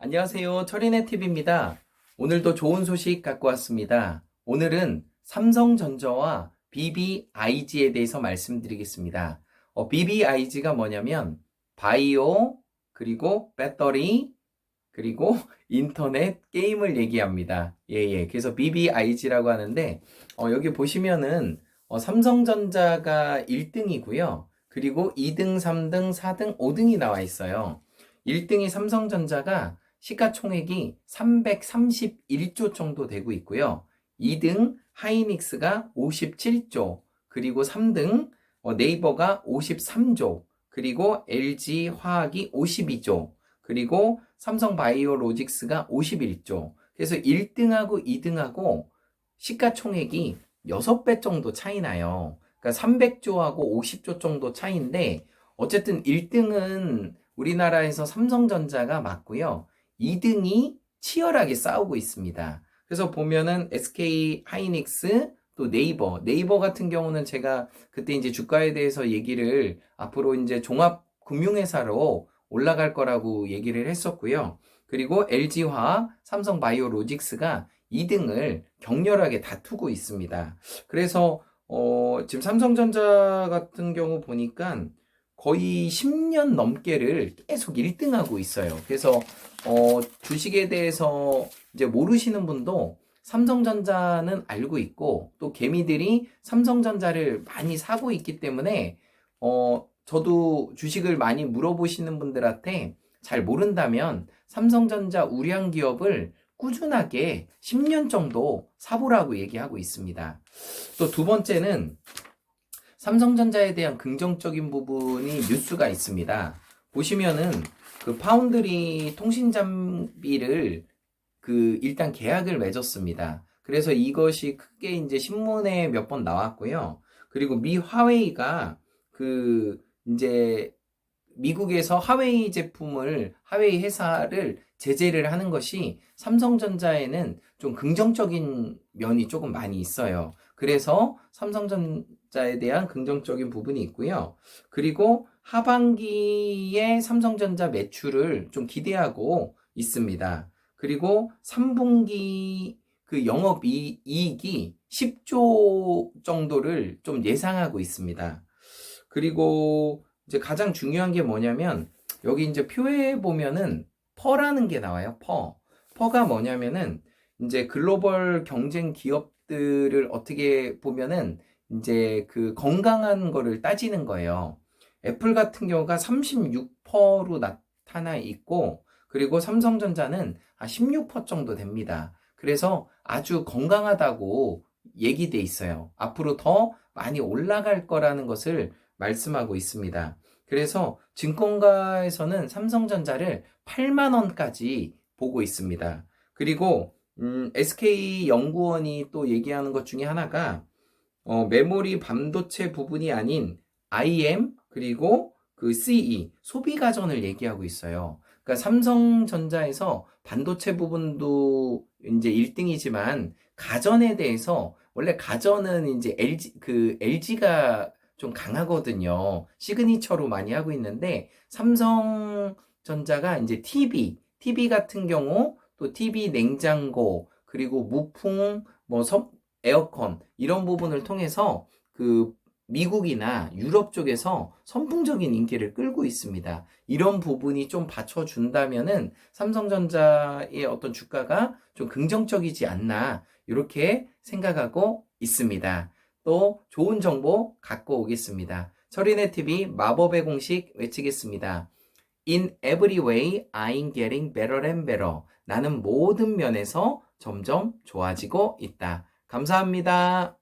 안녕하세요. 철인의 TV입니다. 오늘도 좋은 소식 갖고 왔습니다. 오늘은 삼성전자와 BBIG에 대해서 말씀드리겠습니다. 어, BBIG가 뭐냐면 바이오, 그리고 배터리, 그리고 인터넷 게임을 얘기합니다. 예, 예. 그래서 BBIG라고 하는데, 어, 여기 보시면은, 어, 삼성전자가 1등이고요. 그리고 2등, 3등, 4등, 5등이 나와 있어요. 1등이 삼성전자가 시가총액이 331조 정도 되고 있고요. 2등 하이닉스가 57조, 그리고 3등 어, 네이버가 53조, 그리고 LG 화학이 52조, 그리고 삼성 바이오로직스가 51조. 그래서 1등하고 2등하고 시가총액이 6배 정도 차이 나요. 그러니까 300조하고 50조 정도 차이인데 어쨌든 1등은 우리나라에서 삼성전자가 맞고요. 2등이 치열하게 싸우고 있습니다. 그래서 보면은 SK 하이닉스 또 네이버, 네이버 같은 경우는 제가 그때 이제 주가에 대해서 얘기를 앞으로 이제 종합 금융회사로 올라갈 거라고 얘기를 했었고요. 그리고 LG화학, 삼성바이오로직스가 2등을 격렬하게 다투고 있습니다. 그래서 어, 지금 삼성전자 같은 경우 보니까 거의 10년 넘게를 계속 1등하고 있어요. 그래서 어, 주식에 대해서 이제 모르시는 분도 삼성전자는 알고 있고 또 개미들이 삼성전자를 많이 사고 있기 때문에 어, 저도 주식을 많이 물어보시는 분들한테 잘 모른다면 삼성전자 우량 기업을 꾸준하게 10년 정도 사보라고 얘기하고 있습니다. 또 두 번째는 삼성전자에 대한 긍정적인 부분이 뉴스가 있습니다. 보시면은 그 파운드리 통신 장비를 그 일단 계약을 맺었습니다. 그래서 이것이 크게 이제 신문에 몇 번 나왔고요. 그리고 미 화웨이가 그 이제 미국에서 하웨이 제품을 하웨이 회사를 제재를 하는 것이 삼성전자에는 좀 긍정적인 면이 조금 많이 있어요. 그래서 삼성전 자에 대한 긍정적인 부분이 있고요. 그리고 하반기에 삼성전자 매출을 좀 기대하고 있습니다. 그리고 3분기 그 영업 이- 이익이 10조 정도를 좀 예상하고 있습니다. 그리고 이제 가장 중요한 게 뭐냐면 여기 이제 표에 보면은 퍼라는 게 나와요. 퍼. 퍼가 뭐냐면은 이제 글로벌 경쟁 기업들을 어떻게 보면은 이제 그 건강한 거를 따지는 거예요. 애플 같은 경우가 36%로 나타나 있고 그리고 삼성전자는 한16% 정도 됩니다. 그래서 아주 건강하다고 얘기돼 있어요. 앞으로 더 많이 올라갈 거라는 것을 말씀하고 있습니다. 그래서 증권가에서는 삼성전자를 8만 원까지 보고 있습니다. 그리고 음, SK 연구원이 또 얘기하는 것 중에 하나가 어, 메모리 반도체 부분이 아닌 IM 그리고 그 CE 소비 가전을 얘기하고 있어요. 그러니까 삼성전자에서 반도체 부분도 이제 1등이지만 가전에 대해서 원래 가전은 이제 LG 그 LG가 좀 강하거든요. 시그니처로 많이 하고 있는데 삼성전자가 이제 TV, TV 같은 경우 또 TV 냉장고 그리고 무풍 뭐 섭- 에어컨 이런 부분을 통해서 그 미국이나 유럽 쪽에서 선풍적인 인기를 끌고 있습니다. 이런 부분이 좀 받쳐준다면은 삼성전자의 어떤 주가가 좀 긍정적이지 않나 이렇게 생각하고 있습니다. 또 좋은 정보 갖고 오겠습니다. 철인의 TV 마법의 공식 외치겠습니다. In every way, I'm getting better and better. 나는 모든 면에서 점점 좋아지고 있다. 감사합니다.